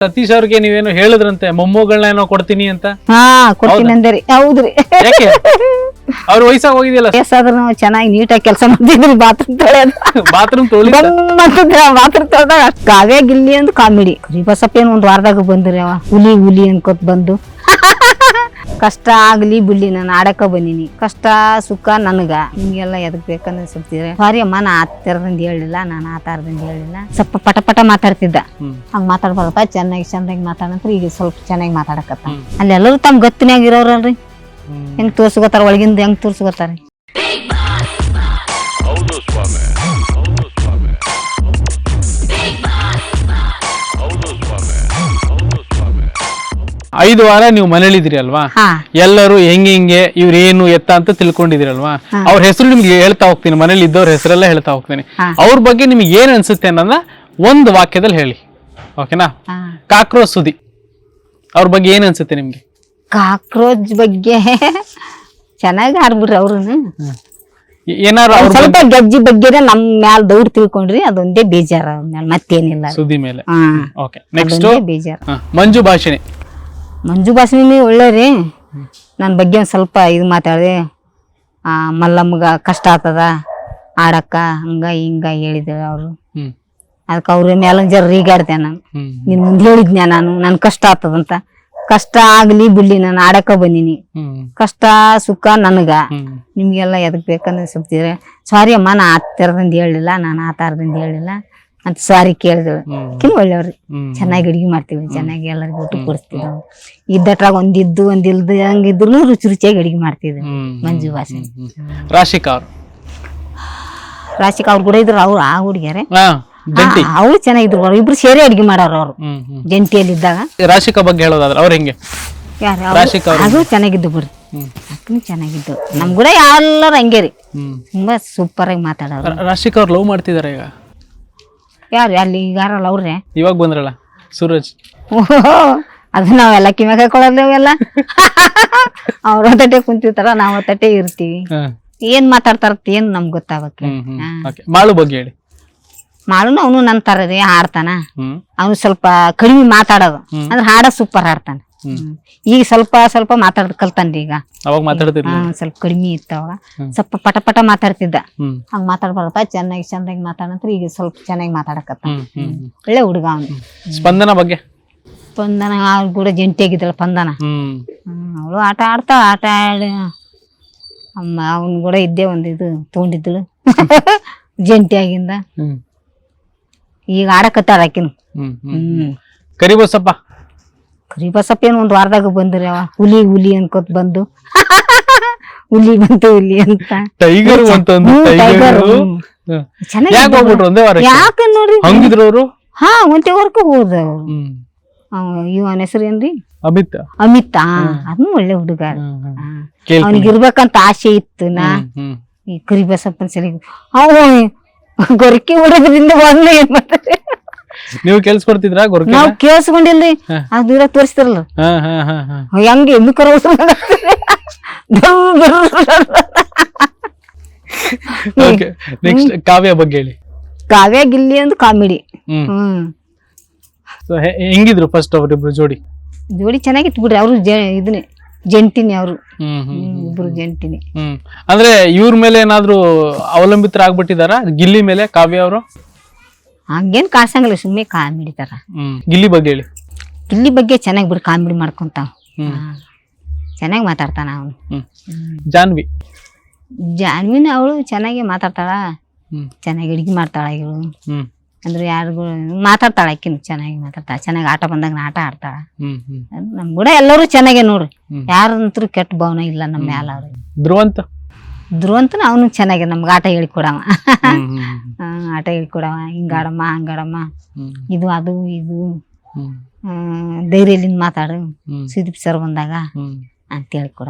ಸತೀಶ್ ಅವ್ರಿಗೆ ನೀವೇನೋ ಹೇಳಿದ್ರಂತೆ ಮೊಮ್ಮಗಳನ್ನ ಏನೋ ಕೊಡ್ತೀನಿ ಅಂತ? ಹಾ ಕೊಡ್ತೀನಿ ಅಂದೇರಿ ಹೌದ್ರಿ ಯಾಕೆ? ಅವ್ರ ವಯಸ್ಸಾಗ ಹೋಗಿದ್ಯಲ್ಲ? ಚೆನ್ನಾಗಿ ನೀಟಾಗಿ ಕೆಲಸ ಮಾಡ್ತಿದ್ರಿ ಬಾತ್ರೂಮ್ ತೊಳೆಯೋದು. ಬಾತ್ರೂಮ್ ತೊಳಿ bathroom ತೊಳೆದಾಗ ಕಾವೇ Gilli and comedy Basappa ಏನ್ ಒಂದ್ ವಾರದಾಗ ಬಂದ್ರಿ ಅವ. ಹುಲಿ ಹುಲಿ ಅನ್ಕೋತ್ ಬಂದು. ಕಷ್ಟ ಆಗ್ಲಿ ಬಿಡ್ಲಿ ನಾನು ಆಡಕ ಬಂದಿನಿ. ಕಷ್ಟ ಸುಖ ನನಗ. ನಿಮ್ಗೆಲ್ಲ ಎದಕ್ ಬೇಕಂದ್ರೆ ಸಬ್ತಿದ್ರೆ ಸಾರಿ ಅಮ್ಮ ನಾ ಆ ಥರದಿಂದ ಹೇಳಿಲ್ಲ ನಾನು ಆ ಥರದಿಂದ ಹೇಳಿಲ್ಲ. ಸ್ವಲ್ಪ ಪಟ ಪಟ ಮಾತಾಡ್ತಿದ್ದ. ಹಂಗ್ ಮಾತಾಡ್ಬಾರಪ್ಪ ಚೆನ್ನಾಗಿ ಚಂದಾಗಿ ಮಾತಾಡಂತ್ರಿ ಈಗ ಸ್ವಲ್ಪ ಚೆನ್ನಾಗಿ ಮಾತಾಡಕತ್ತ ಅಲ್ಲೆಲ್ಲರೂ ತಮ್ಮ ಗತ್ತಿನಾಗ ಇರೋರಲ್ರಿ? ಹೆಂಗ್ ತೋರ್ಸ್ಕೊತಾರ ಒಳಗಿಂದ ಹೆಂಗ್ ತೋರ್ಸ್ಕೊತಾರ ಐದು ವಾರ ನೀವು ಮನೇಲಿದ್ರಿ ಅಲ್ವಾ? ಹಾ. ಎಲ್ಲರೂ ಹೆಂಗೆ ಹಿಂಗೆ ಇವ್ರೇನು ಎತ್ತ ಅಂತ ತಿಳ್ಕೊಂಡಿದಿರಲ್ವಾ ಅವ್ರ ಹೆಸರು ನಿಮ್ಗೆ ಹೇಳ್ತಾ ಹೋಗ್ತೀನಿ ಮನೇಲಿ ಇದ್ದವ್ರ ಹೆಸರೆಲ್ಲ ಹೇಳ್ತಾ ಹೋಗ್ತೀನಿ. ಅವ್ರ ಬಗ್ಗೆ ನಿಮ್ಗೆ ಏನ್ ಅನ್ಸುತ್ತೆ ಅನ್ನೋದನ್ನ ಒಂದು ವಾಕ್ಯದಲ್ಲಿ ಹೇಳಿ. ಓಕೆನಾ? ಕಾಕ್ರೋಚ್ ಸುದಿ ಅವ್ರ ಬಗ್ಗೆ ಏನ್ ಅನ್ಸುತ್ತೆ ನಿಮ್ಗೆ? ಕಾಕ್ರೋಚ್ ಬಗ್ಗೆ ಚೆನ್ನಾಗಿ ಆಡ್ಬಿಡ್ರಿ ಅವ್ರನ್ನ ಏ- ಏನಾರು ಅವ್ರ ಸ್ವಲ್ಪ ಗಜ್ಜಿ ಬಗ್ಗೆ ನಮ್ ಮ್ಯಾಲ ದೌಡ್ ತಿಳ್ಕೊಂಡ್ರಿ ಅದೊಂದೇ ಬೇಜಾರ ಮ್ಯಾಲ ಮತ್ತೇನಿಲ್ಲ. ಸುದ್ದಿ ಮೇಲೆ. ಹಾ. ಓಕೆ. ನೆಕ್ಸ್ಟ್ ಅದೊಂದೇ ಬೇಜಾರ. ಮಂಜು ಭಾಷಿಣಿ. ಮಂಜು ಭಾಷಣಿ ಒಳ್ಳೆ ರೀ ನನ್ನ ಬಗ್ಗೆ ಒಂದು ಸ್ವಲ್ಪ ಇದು ಮಾತಾಡಿದೆ. ಆ ಮಲ್ಲಮ್ಮಗ ಕಷ್ಟ ಆಗ್ತದ ಆಡಕ್ಕ ಹಂಗ ಹಿಂಗ ಹೇಳಿದ್ರು ಅವರು. ಅದಕ್ಕೆ ಅವ್ರ ಮ್ಯಾಲ ಜರ ರೀಗಾಡ್ದೆ ನಾನು. ನಿನ್ ಮುಂದೆ ಹೇಳಿದ್ನ ನಾನು? ನನ್ ಕಷ್ಟ ಆಗ್ತದಂತ. ಕಷ್ಟ ಆಗ್ಲಿ ಬಿಡ್ಲಿ ನಾನು ಆಡಕ ಬಂದಿನಿ. ಕಷ್ಟ ಸುಖ ನನಗ. ನಿಮಗೆಲ್ಲ ನಿಮ್ಗೆಲ್ಲ ಎದಕ್ ಬೇಕಂದ್ರೆ ಸ್ವಲ್ಪ ಸಾರಿ ಅಮ್ಮ ನಾ ಆ ಥರದಿಂದ ಹೇಳಿಲ್ಲ ನಾನು ಆ ಥರದಿಂದ ಹೇಳಿಲ್ಲ. ಅಂತ ಸಾರಿ ಕೇಳಿದಳು ಹ್ಮ್. ಕಿನ್ ಒಳ್ಳೆಯವ್ರಿ. ಚೆನ್ನಾಗಿ ಅಡಿಗೆ ಮಾಡ್ತೀವಿ ಚೆನ್ನಾಗಿ ಎಲ್ಲರಿಗೂ ಊಟ ಕೊಡಿಸ್ತೀವಿ ನಾವು ಇದ್ದಟ್ರಾಗ ಒಂದಿದ್ದು ಒಂದಿಲ್ದು ಹಂಗಿದ್ರು ರುಚಿ ರುಚಿಯಾಗಿ ಅಡಿಗೆ ಮಾಡ್ತಿದ್ವಿ ಮಂಜು ಭಾಷೆ ರಾಶಿಕಾ ಅವ್ರು? ರಾಶಿಕಾ ಅವ್ರು ಕೂಡ ಇದ್ರು ಅವ್ರು ಆ ಹುಡುಗಿಯರೇ. ಅವ್ರು ಚೆನ್ನಾಗಿದ್ರು ಅವ್ರು. ಇಬ್ರು ಸೇರಿ ಅಡಿಗೆ ಮಾಡೋರು ಅವ್ರು. ಜಂಟಿಯಲ್ಲಿ ಇದ್ದಾಗ ರಾಶಿಕಾ ಬಗ್ಗೆ ಹೇಳೋದಾದ್ರೆ ಅವ್ರು ಹೆಂಗೆ? ಯಾರು? ರಾಶಿಕ್ ಅವ್ರು ಅದು ಚೆನ್ನಾಗಿದ್ದು ಬಿಡ್ರಿ ಅಕ್ಕನು ಚೆನ್ನಾಗಿದ್ದು. ನಮ್ ಕೂಡ ಎಲ್ಲರೂ ಹಂಗೆ ರೀ. ತುಂಬಾ ಸೂಪರ್ ಆಗಿ ಮಾತಾಡೋರು. ರಾಶಿಕಾ ಅವ್ರು ಲವ್ ಮಾಡ್ತಿದಾರೆ ಈಗ? ಯಾರು ಅಲ್ಲಿ ಈಗಾರಲ್ಲ ಅವ್ರೆ? ಇವಾಗ ಬಂದ್ರಲ್ಲ ಸೂರಜ್. ಓಹೋ ಅದು ನಾವೆಲ್ಲ ಕಿಮ್ಯಾಗ ಅವೆಲ್ಲ ಅವ್ರ ತಟ್ಟೆ ಕುಂತಿರ್ತಾರ ನಾವ್ ತಟ್ಟೆ ಇರ್ತೀವಿ. ಹಾ. ಏನ್ ಮಾತಾಡ್ತಾರ ಏನ್ ನಮ್ಗ್ ಗೊತ್ತಾಗಕ್ಕೆ. ಹ್ಮ್ ಹ್ಮ್. ಓಕೆ ಮಾಳು ಬಗ್ಗೆ ಹೇಳಿ. ಮಾಳು ಅವನು ನನ್ ತರ ರೀ ಹಾಡ್ತಾನ. ಹ್ಮ್. ಅವನು ಸ್ವಲ್ಪ ಕಡಿಮೆ ಮಾತಾಡೋದು. ಅಂದ್ರೆ ಹಾಡ ಸೂಪರ್ ಹಾಡ್ತಾನ. ಈಗ ಸ್ವಲ್ಪ ಸ್ವಲ್ಪ ಮಾತಾಡ್ ಕಲ್ತಾನ್ರಿ ಈಗ. ಅವಾಗ ಮಾತಾಡ್ತಿರ್ಲಿ ಹಾ, ಸ್ವಲ್ಪ ಕಡಿಮೆ ಇತ್ತ ಅವಾಗ. ಸ್ವಲ್ಪ ಪಟ ಪಟ ಮಾತಾಡ್ತಿದ್ದ. ಹ್ಮ್. ಹಂಗ ಮಾತಾಡ್ಬಾರ್ದ ಚೆನ್ನಾಗಿ ಚಂದಾಗಿ ಮಾತಾಡಂತ್ರ ಈಗ ಸ್ವಲ್ಪ ಚೆನ್ನಾಗಿ ಮಾತಾಡಕತ್ತ ಹ್ಮ್ ಹ್ಮ್ ಒಳ್ಳೆ ಹುಡುಗ ಅವನು. ಸ್ಪಂದನ ಬಗ್ಗೆ? ಸ್ಪಂದನ ಅವ್ರ ಕೂಡ ಜಂಟಿಯಾಗಿದ್ದಾಳ ಸ್ಪಂದನ. ಹ್ಮ್. ಅವಳು ಆಟ ಆಡ್ತಾವ ಆಟ ಆಡ ಅಮ್ಮ ಅವನ್ ಕೂಡ ಇದ್ದೇ ಒಂದು ಇದು ತಗೊಂಡಿದ್ದಳು. ಜಂಟಿಯಾಗಿಂದ ಹ್ಮ್. ಈಗ ಆಡಕತ್ತಾಳ ಆಕಿನು. ಹ್ಮ್ ಹ್ಮ್. ಹ್ಮ್. ಕರಿಬಸಪ್ಪ. ಕರಿಬಸಪ್ಪ ಏನ್ ಒಂದ್ ವಾರದಾಗ ಬಂದ್ರಿ ಅವ ಹುಲಿ ಹುಲಿ ಅನ್ಕೋತ್ ಬಂದು. ಹುಲಿ ಬಂತು ಹುಲಿ ಅಂತ. ಟೈಗರ್ ಅಂತಂದು ಹ್ಮ್, ಟೈಗರ್ ಹ್ಮ್. ಚೆನ್ನಾಗಿ ಯಾಕೆ ಹೋಗ್ಬಿಟ್ರು ಒಂದೇ ವಾರ ಯಾಕ ನೋಡ್ರಿ? ಹಂಗಿದ್ರು ಅವರು? ಹಾ ಒಂದೇ ವರ್ಕು ಹೋದ ಅವ್ರು. ಇವನ ಹೆಸರು ಏನ್ರಿ? ಅಮಿತ್. ಅಮಿತ್ ಆ ಅದನ್ನು ಒಳ್ಳೆ ಹುಡುಗ. ಹ್ಮ್, ಹ್ಮ್. ಕೇಳ್ತೀನಿ. ಅವ್ನಿಗ್ ಇರ್ಬೇಕಂತ ಆಸೆ ಇತ್ತು ನಾ. ಹ್ಮ್, ಹ್ಮ್. ಈ ಕರಿಬಸಪ್ಪನ ಸರಿ. ಅವ ಗೊರಕಿ ಹೊಡೋದ್ರಿಂದ ಬಂದು ಏನ್ ಮಾಡ್ತಾರೆ? ನೀವು ಕೆಲ್ಸ್ಕೊಡ್ತಿದ್ರಾ ಗೊರ್ಕೆ ನಾವ್ ಕೇಳಿಸ್ಕೊಂಡಿಲ್ರಿ. ಆ ದೂರ ತೋರಿಸ್ತಾರಲ್ಲ. ಹೆಂಗೆ ಎಮ್ಮಿ ಕರ ಓಕೆ ನೆಕ್ಸ್ಟ್ ಕಾವ್ಯ ಬಗ್ಗೆ ಹೇಳಿ. Kavya Gilli and comedy. Hmm. Hmm. So ಹೆಂಗಿದ್ರು ಫಸ್ಟ್ ಅವ್ರಿಬ್ರು ಜೋಡಿ? ಜೋಡಿ ಚೆನ್ನಾಗಿತ್ತು ಬಿಡ್ರಿ ಅವ್ರು ಜ ಇದನ್ನೇ ಜಂಟಿನಿ ಅವ್ರು. ಹ್ಮ್ ಹ್ಮ್ ಹ್ಮ್, ಇಬ್ರು ಜಂಟಿನಿ. ಹ್ಮ್. ಅಂದ್ರೆ ಇವ್ರ ಮೇಲೆ ಏನಾದ್ರು ಅವಲಂಬಿತರಾಗ್ಬಿಟ್ಟಿದಾರ? ಗಿಲ್ಲಿ ಮೇಲೆ ಕಾವ್ಯ ಅವರು? ಹಂಗೇನ್ ಕಾಸಂಗಿಲ್ಲ ಸುಮ್ಮನೆ ಕಾಮಿಡಿ ತರ. ಹ್ಮ್. ಗಿಲ್ಲಿ ಬಗ್ಗೆ ಹೇಳಿ. ಗಿಲ್ಲಿ ಬಗ್ಗೆ ಚೆನ್ನಾಗಿ ಬಿಡು ಕಾಮಿಡಿ ಮಾಡ್ಕೊಂತಾವ ಹ್ಮ್. ಚೆನ್ನಾಗಿ ಮಾತಾಡ್ತಾನ ಅವನು. ಹ್ಮ್. ಜಾನ್ವಿ. ಜಾನ್ವಿನ ಅವಳು ಚೆನ್ನಾಗಿ ಮಾತಾಡ್ತಾಳ. ಹ್ಮ್. ಚೆನ್ನಾಗಿ ಅಡಿಗೆ ಮಾಡ್ತಾಳ ಇವಳು. ಹ್ಮ್. ಅಂದ್ರೆ ಯಾರಿಗೂ ಮಾತಾಡ್ತಾಳ ಆಕಿನ ಚೆನ್ನಾಗಿ ಮಾತಾಡ್ತಾಳ. ಚೆನ್ನಾಗಿ ಆಟ ಬಂದಾಗ ಆಟ ಆಡ್ತಾಳ. ಹ್ಮ್ ಹ್ಮ್. ನಮ್ ಕೂಡ ಎಲ್ಲರೂ ಚೆನ್ನಾಗೆ ನೋಡ್ರಿ ಹ್ಮ್. ಯಾರಂತೂ ಕೆಟ್ಟ ಭಾವನೆ ಇಲ್ಲ ನಮ್ಮ ಮ್ಯಾಲ ಅವ್ರಿಗೆ. ಧ್ರುವಂತ. ಧ್ರುವಂತನ ಅವನು ಚೆನ್ನಾಗಿ ನಮ್ಗೆ ಆಟ ಹೇಳ್ಕೊಡವ. ಆಟ ಹೇಳ್ಕೊಡವ. ಹಿಂಗಾಡಮ್ಮ ಹಂಗಾಡಮ್ಮ. ಇದು ಅದು ಇದು. ಆ, ಧೈರ್ಯಲಿಂದ ಮಾತಾಡು. ಸುದೀಪ್ ಸರ್ ಬಂದಾಗ ಅಂತ ಹೇಳ್ಕೊಡ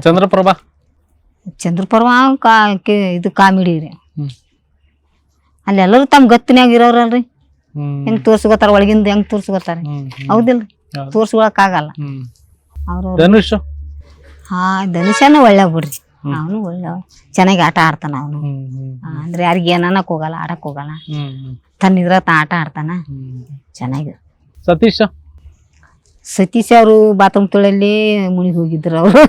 ಚಂದ್ರಪ್ರಭ? ಚಂದ್ರಪ್ರಭಾ ಚಂದ್ರಪರ್ವ ಕಾ ಕೆ- ಇದು ಕಾಮಿಡಿ ರೀ. ಹ್ಮ್. ಅಲ್ಲಿ ಎಲ್ಲರೂ ತಮ್ಮ ಗತ್ತಿನಾಗ ಇರೋರಲ್ರಿ. ಹೆಂಗ್ ತೋರ್ಸ್ಕೊತಾರ ಒಳಗಿಂದ ಹೆಂಗ್ ತೋರ್ಸ್ಕೊತಾರ. ಹೌದಿಲ್ಲ ಹೌದು. ತೋರ್ಸ್ಕೊಳಕ್ ಆಗಲ್ಲ ಹ್ಮ್. ಅವ್ರ ಧನುಷ್? ಹಾ ಧನುಷನ ಒಳ್ಳೆ ಬಿಡ್ರಿ ಅವನು ಒಳ್ಳೆ ಚೆನ್ನಾಗಿ ಆಟ ಆಡ್ತಾನ ಅವನು. ಅಂದ್ರೆ ಯಾರಿಗೆ ಏನಕ್ ಹೋಗಲ್ಲ ಆಡಕ್ ಹೋಗಲ್ಲ. ತನ್ನಿದ್ರ ತಾ ಆಟ ಆಡ್ತಾನ. ಚೆನ್ನಾಗಿ. ಸತೀಶ? ಸತೀಶ್ ಅವರು ಬಾತ್ರೂಮ್ ತೊಳಲ್ಲಿ ಮುನಿಗಿ ಹೋಗಿದ್ರು ಅವರು.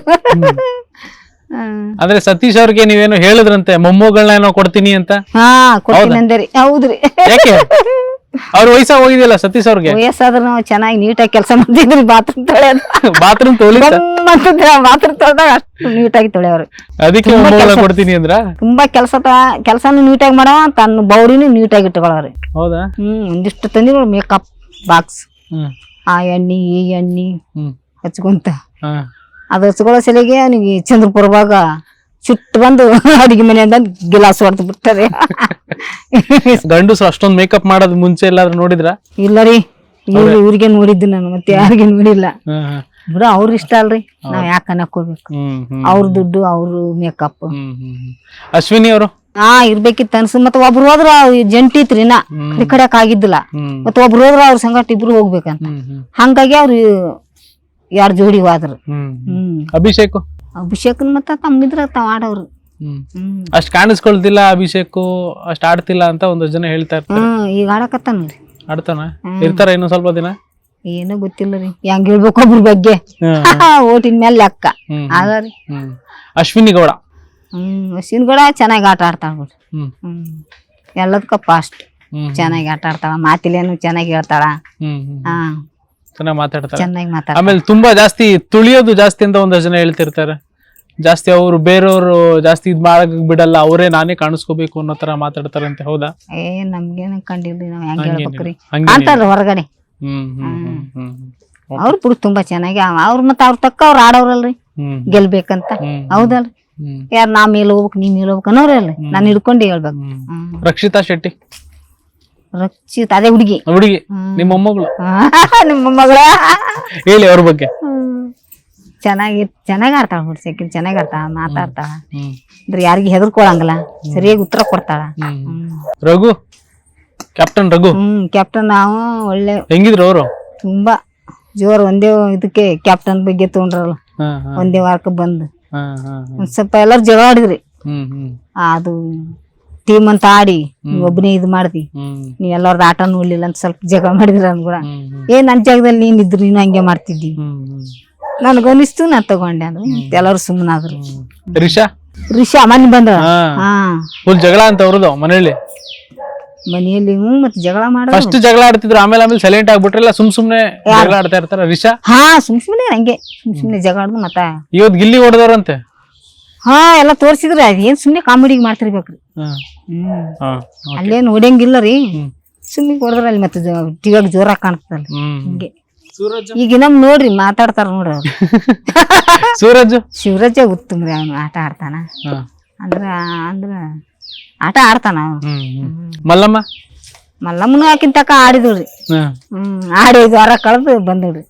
ಅಂದ್ರೆ ಸತೀಶ್ ಅವ್ರಿಗೆ ನೀವೇನು ಹೇಳಿದ್ರಂತೆ ಮೊಮ್ಮಗಳನ್ನ ಏನೋ ಕೊಡ್ತೀನಿ ಅಂತ? ಹಾ ಕೊಡ್ತೀನಿ ಅಂದ್ರಿ ಹೌದ್ರಿ. ಯಾಕೆ? ಅವ್ರ ವಯಸ್ಸಾಗ ಹೋಗಿದೆಯಲ್ಲ ಸತೀಶ್ ಅವ್ರಿಗೆ? ವಯಸ್ಸಾದ್ರೂ ನಾವು ಚೆನ್ನಾಗಿ ನೀಟಾಗಿ ಕೆಲಸ ಮಾಡ್ತಿದ್ರಿ ಬಾತ್ರೂಮ್ ತೊಳೆಯೋದು ಬಾತ್ರೂಮ್ ತೊಳಿ ಬಾತ್ರೂಮ್ ತೊಳೆದಾಗ ಅಷ್ಟು ನೀಟಾಗಿ ತೊಳೆಯವ್ರು. ಅದಕ್ಕೆ ಮೂಲ ಕೊಡ್ತೀನಿ ಅಂದ್ರ? ತುಂಬಾ ಕೆಲಸ ಕೆಲಸನು ನೀಟಾಗಿ ಮಾಡೋ ತನ್ನ ಬೌರಿನು ನೀಟಾಗಿ ಇಟ್ಕೊಳ್ಳೋರಿ ಹೌದಾ? ಹ್ಮ್ ಒಂದಿಷ್ಟು ತಂದಿರೋ ಮೇಕಪ್ ಬಾಕ್ಸ್ ಆ ಎಣ್ಣೆ ಈ ಎಣ್ಣಿ ಹಚ್ಕೊಂತ. ಅದು ಹಚ್ಕೊಳ್ಳೋ ಸಲಿಗೆ ಅವನಿಗೆ ಚಂದ್ರಪುರವಾಗ ಚುಟ್ಟು ಬಂದು ಅಡಿಗೆ ಮನೆಯಿಂದ ಗಿಲಾಸ್ ಹೊಡೆದು ಬಿಡ್ತಾರೆ. ಗಂಡಸು ಅಷ್ಟೊಂದು ಮೇಕಪ್ ಮಾಡೋದ್ ಮುಂಚೆ ಎಲ್ಲಾದ್ರೂ ನೋಡಿದ್ರ? ಇಲ್ಲ ರೀ. ಇವ್ರು ಇವ್ರಿಗೆ ನೋಡಿದ್ದು ನಾನು ಮತ್ತೆ ಯಾರಿಗೆ ನೋಡಿಲ್ಲ. ಬಿಡು ಅವ್ರ ಇಷ್ಟ ಅಲ್ರಿ. ನಾವ್ ಯಾಕೆ ಹ್ಮ್ ಅವ್ರ ದುಡ್ಡು ಅವ್ರ ಮೇಕಪ್. ಅಶ್ವಿನಿ ಅವರು? ಹಾ ಇರ್ಬೇಕಿತ್ತು ಅನ್ಸ ಮತ್ತೆ ಒಬ್ರು ಹೋದ್ರ ಜಂಟಿ ಇತ್ರಿ ನಾ ಕಡೆ ಕಡೆಕ್ ಆಗಿದ್ದಿಲ್ಲ. ಮತ್ತ ಒಬ್ರು ಹೋದ್ರ ಅವ್ರ ಸಂಗಟ ಇಬ್ರು ಹೋಗ್ಬೇಕಂತ. ಹಂಗಾಗಿ ಅವ್ರು ಯಾರ ಜೋಡಿ ಹೋದ್ರು. ಅಭಿಷೇಕ್? ಅಭಿಷೇಕನ್ ಮತ್ತ ತಮ್ಮಿದ್ರ ತಾವ್ ಆಡೋರು. ಅಷ್ಟ್ ಕಾಣಿಸ್ಕೊಳ್ತಿಲ್ಲ ಅಭಿಷೇಕ್ ಅಷ್ಟ್ ಆಡ್ತಿಲ್ಲ ಅಂತ ಒಂದಷ್ಟು ಜನ ಹೇಳ್ತಾ ಇರ್ತಾರೆ. ಹ್ಮ್ ಈಗ ಆಡಕತ್ತಾನ್ರಿ ಆಡ್ತಾನ? ಇರ್ತಾರ ಇನ್ನು ಸ್ವಲ್ಪ ದಿನ? ಏನೋ ಗೊತ್ತಿಲ್ಲ ರೀ. ಹೆಂಗ್ ಹೇಳ್ಬೇಕು ಒಬ್ರ ಬಗ್ಗೆ? ಓಟಿನ ಮೇಲೆ ಲೆಕ್ಕ. ಅದ್ರಿ ಅಶ್ವಿನಿ ಗೌಡ ಹ್ಮ್. ಅಶ್ವಿನಿ ಗೌಡ. ಹ್ಮ್ ಹಸಿನ್ ಕೂಡ ಚೆನ್ನಾಗಿ ಆಟ ಆಡ್ತಾಳ ಬಿಡ್ರಿ ಹ್ಮ್. ಹ್ಮ್. ಎಲ್ಲದಕ್ಕ ಫಾಸ್ಟ್ ಹ್ಮ್ ಚೆನ್ನಾಗಿ ಆಟ ಆಡ್ತಾಳ ಮಾತಿಲೇನು ಚೆನ್ನಾಗಿ ಹೇಳ್ತಾಳ. ಹ್ಮ್ ಹ್ಮ್. ಹಾ. ಚೆನ್ನಾಗಿ ಮಾತಾಡ್ತಾರೆ. ಚೆನ್ನಾಗಿ ಮಾತಾಡ ಆಮೇಲೆ ತುಂಬಾ ಜಾಸ್ತಿ ತುಳಿಯೋದು ಜಾಸ್ತಿ ಅಂತ ಒಂದಷ್ಟು ಜನ ಹೇಳ್ತಿರ್ತಾರೆ. ಜಾಸ್ತಿ ಅವರು ಬೇರೆಯವರು ಜಾಸ್ತಿ ಇದ್ ಮಾಡಕ್ ಬಿಡಲ್ಲ ಅವರೇ ನಾನೇ ಕಾಣಿಸ್ಕೋಬೇಕು ಅನ್ನೋ ತರ ಮಾತಾಡ್ತಾರೆ ಅಂತ ಹೌದಾ? ಏ ನಮ್ಗೇನ ಕಂಡಿಲ್ರಿ ನಾವ್ ಹೆಂಗ್ ಹಂಗೇನಿಲ್ಲ. ಹೇಳ್ಬೇಕ್ರಿ? ಹಂಗೇನಿಲ್ಲ. ಅಂತಾರ ಹೊರಗಡೆ. ಹ್ಮ್ ಹ್ಮ್ ಹ್ಮ್ ಹ್ಮ್ ಹ್ಮ್. ಅವ್ರ ಬಿಡು ತುಂಬಾ ಚೆನ್ನಾಗಿ ಅವ- ಅವ್ರ ಮತ್ತ ಅವ್ರ ತಕ್ಕ ಅವ್ರ ಆಡೋರಲ್ರಿ. ಹ್ಮ್ ಗೆಲ್ಬೇಕಂತ. ಹ್ಮ್ ಹೌದಲ್ರಿ? ಹ್ಮ್. ಯಾರ್ ನಾ ಮೇಲೆ ಹೋಗ್ಬೇಕು ನೀ ಮೇಲೆ ಹೋಗ್ಬೇಕು ಅನ್ನೋರಲ್ರಿ ನಾನು ಹಿಡ್ಕೊಂಡು ಹೇಳ್ಬೇಕು. ಹ್ಮ್. ಹ್ಮ್. ರಕ್ಷಿತಾ ಶೆಟ್ಟಿ. ರಕ್ಷಿತ್ ಅದೇ ಹುಡುಗಿ. ಹುಡುಗಿ ನಿಮ್ಮಮ್ಮಗಳು ನಿಮ್ಮ ಮೊಮ್ಮಗಳು? ನಿಮ್ಮ ಮಗಳ ಹೇಳಿ ಅವ್ರ ಬಗ್ಗೆ. ಚೆನ್ನಾಗಿ ಚೆನ್ನಾಗಿ ಆಡ್ತಾಳ ಹುಡ್ಸಿ ಚೆನ್ನಾಗಿ ಆಡ್ತಾಳ ಮಾತಾಡ್ತಾಳ. ಅಂದ್ರೆ ಯಾರಿಗೆ ಹೆದರ್ಕೊಳಂಗಿಲ್ಲ ಸರಿಯಾಗಿ ಉತ್ತರ ಕೊಡ್ತಾಳ. Raghu captain Raghu. Hmm captain ನಾವು ಒಳ್ಳೆ ಹೆಂಗಿದ್ರು ಅವರು? ತುಂಬಾ ಜೋರ್ ಒಂದೇ ಇದಕ್ಕೆ ಕ್ಯಾಪ್ಟನ್ ಬಗ್ಗೆ ತಗೊಂಡ್ರಲ್ಲ. ಒಂದೇ ವಾರಕ್ಕೆ ಬಂದು. ಸ್ವಲ್ಪ ಎಲ್ಲಾರು ಜಗಳ ಆಡಿದ್ರಿ. ಅದು ಟೀಮ್ ಅಂತ ಆಡಿ ನೀವ್ ಒಬ್ಬನೇ ಇದು ಮಾಡ್ದಿ. ನೀ ಎಲ್ಲಾರ್ದು ಆಟ ನೋಡ್ಲಿಲ್ಲ ಅಂತ ಸ್ವಲ್ಪ ಜಗಳ ಮಾಡಿದ್ರ ನನ್ ಕೂಡ. ಏ ನನ್ ಜಾಗದಲ್ಲಿ ನೀನ್ ಇದ್ರು ನೀನು ಹಂಗೆ ಮಾಡ್ತಿದ್ದಿ. ನನ್ಗನಿಸ್ತು ನಾ ತಗೊಂಡೆ ಅದು ಎಲ್ಲಾರು ಸುಮ್ಮನಾದ್ರು. ರಿಷಾ? ರಿಷಾ ಮನೆ ಬಂದ. ಹಾ. ಫುಲ್ ಜಗಳ ಅಂತ ಅವ್ರದ್ದು ಮನೆಯಲ್ಲಿ? ಮನೆಯಲ್ಲಿ ಹ್ಞೂ ಮತ್ತೆ ಜಗಳ ಮಾಡ ಫಸ್ಟ್ ಜಗಳ ಆಡ್ತಿದ್ರು ಆಮೇಲೆ ಆಮೇಲೆ ಸೈಲೆಂಟ್ ಆಗ್ಬಿಟ್ರಲ್ಲ ಸುಮ್ ಸುಮ್ನೆ ಜಗಳ ಆಡ್ತಾ ಇರ್ತಾರ ರಿಷಾ? ಹಾ ಸುಮ್ ಸುಮ್ನೆ ಹಂಗೆ ಸುಮ್ ಸುಮ್ನೆ ಜಗಳ ಆಡ್ದು ಮತ್ತ. ಇವತ್ತು ಗಿಲ್ಲಿ ಹೊಡೆದವ್ರಂತೆ. ಹಾ ಎಲ್ಲ ತೋರ್ಸಿದ್ರ. ಏನ್ ಸುಮ್ನೆ ಕಾಮಿಡಿ ಮಾಡ್ತಿರ್ಬೇಕ್ರಿ. ಹಾ. ಹ್ಮ್. ಹಾ ಅಲ್ಲೇನ್ ಹೊಡಿಯಂಗಿಲ್ಲ ರೀ. ಸುಮ್ನೆ ಹೊಡೆದ್ರ ಅಲ್ಲಿ ಮತ್ತೆ ಟಿವಿಯಾಗ ಜೋರಾಗಿ ಕಾಣ್ತದಲ್ಲ. ಹಿಂಗೆ. ಸೂರಜ್? ಈಗ ನಮ್ ನೋಡ್ರಿ ಮಾತಾಡ್ತಾರ ನೋಡ್ರಿ ಅವ್ರು. ಸೂರಜ್? ಶಿವರಾಜ ಉತ್ತಮ ರೀ ಅವ್ನು ಆಟ ಆಡ್ತಾನ. ಹಾ. ಅಂದ್ರ ಅಂದ್ರ ಆಟ ಆಡ್ತಾನ ಅವ್ನು. ಹ್ಮ್ ಹ್ಮ್. ಮಲ್ಲಮ್ಮ? ಮಲ್ಲಮ್ಮನು ಆಕಿನ ತಕ ಆಡಿದ್ರಿ ಹಾ. ಹ್ಮ್ ಆಡಿ ಜ್ವರ ವಾರ ಕಳೆದು ಬಂದವ್ರಿ